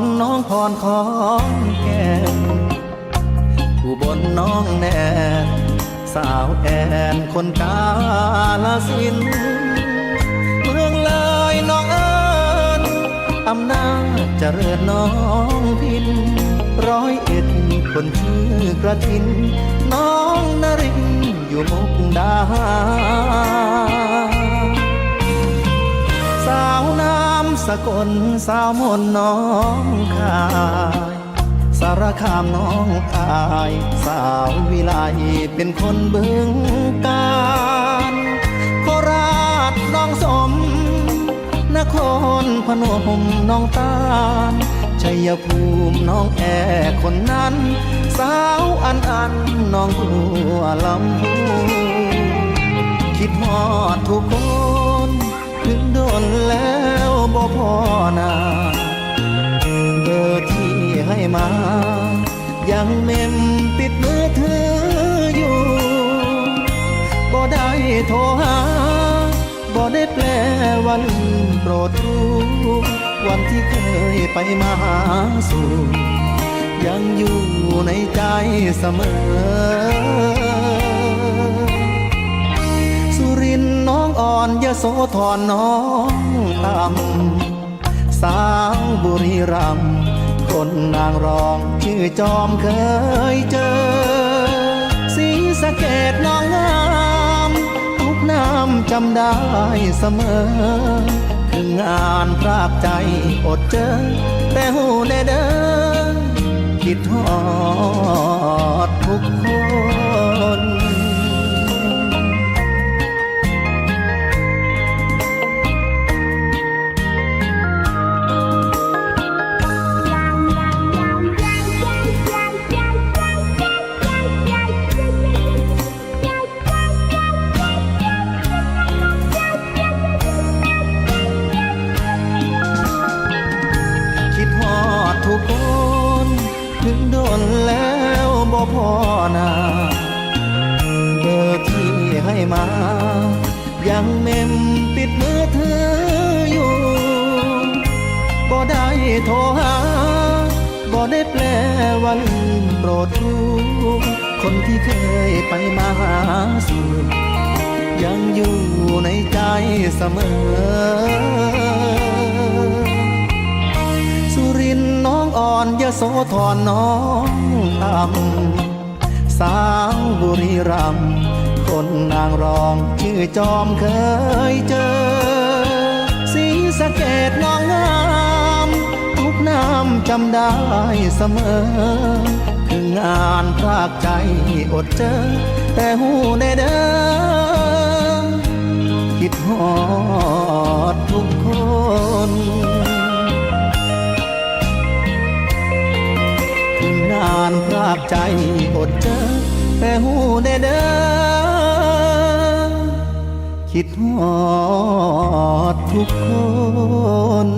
รน้องพรของแก่นอุบลน้องแนนสาวแอนคนกาลสิน เมืองเลยน้องเอิญอำนาจเจริญน้องพิน ร้อยเอ็ดคนชื่อกระทิน น้องนรินอยู่มุกดาหา สกลสาวมนน้องคายสารคามน้องอาย สาววิไลเป็นคนบึงการโคราชน้องสม นครพนมน้องตาลชัยภูมิน้องแอคนนั้น สาวอันอันน้องบัวลำพูคิดฮอดทุกคนถึงโดนแล้ว พอนาเบอร์ที่ให้มา ยังเมมติดมือถืออยู่บ่ได้โทรหาบ่ได้แปลว่าลืมโปรดรู้วันที่เคยไปมาหาสู่ยังอยู่ในใจเสมอ โสธรน้องตำสาวบุรีรัมคนนางรองชื่อจอมเคยเจอ สีสะเกดน้องงามทุกน้ำจำได้เสมอคืองานพรากใจอดเจอ แต่หูแน่เด้อคิดฮอ ให้มา ยังเมมติดมือถืออยู่บ่ได้โทรหาบ่ได้แปลว่าลืมโปรดรู้คนที่เคยไปมาหาสู่ยังอยู่ในใจเสมอ สุรินทร์น้องอ่อนยโสธรน้องตำสาวบุรีรัมย์ คนนางรองชื่อจอมเคยเจอ สีสะเกดน้องงามทุกน้ำจำได้เสมอคืองานพรากใจอดเจอ แต่หูในเด้อคิดฮอดทุกคนงนานพรากใจอดเจอแต่หูได้เด้อ คิดหอดทุกคน